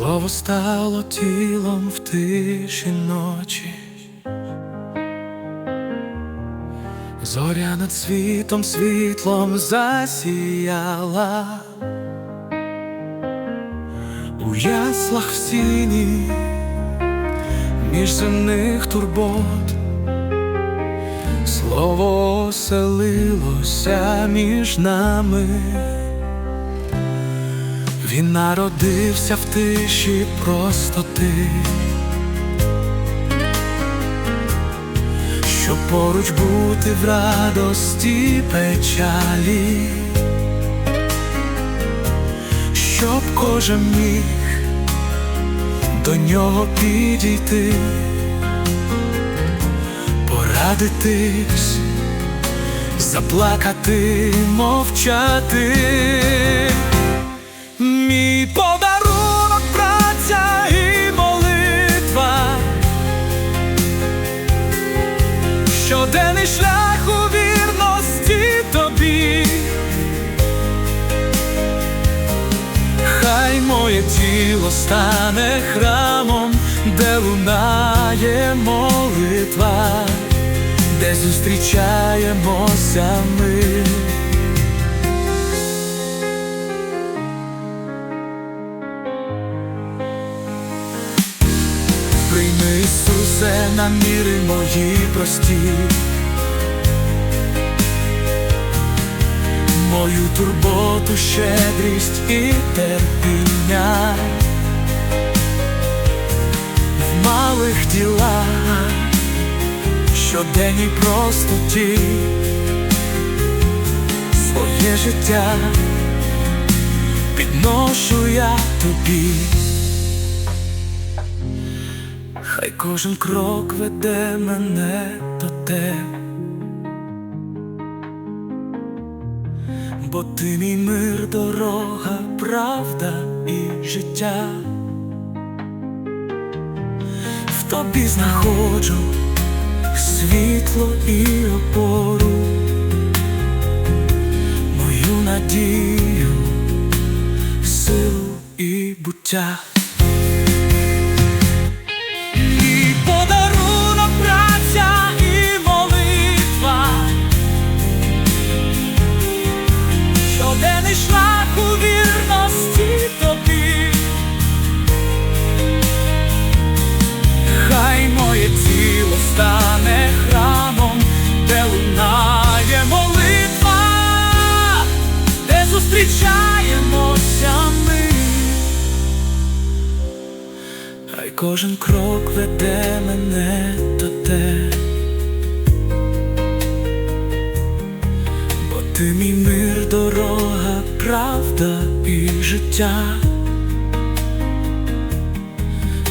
Слово стало тілом в тиші ночі. Зоря над світом світлом засіяла. У яслах в сіні між земних турбот Слово оселилося між нами. Він народився в тиші простоти, щоб поруч бути в радості печалі, щоб кожен міг до нього підійти, порадитись, заплакати, мовчати. Мій подарунок, праця і молитва, щоденний шлях у вірності тобі, хай моє тіло стане храмом, де лунає молитва, де зустрічаємося ми. Ісусе наміри мої прості, мою турботу, щедрість і терпіння. В малих ділах, щоденній простоті, своє життя підношу я тобі. Хай кожен крок веде мене до тебе, бо ти мій мир, дорога, правда і життя. В тобі знаходжу світло і опору, мою надію, силу і буття. Зустрічаємося ми. Хай кожен крок веде мене до тебе, бо ти мій мир, дорога, правда і життя.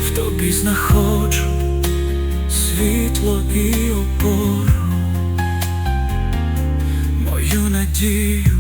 В тобі знаходжу світло і опору, мою надію,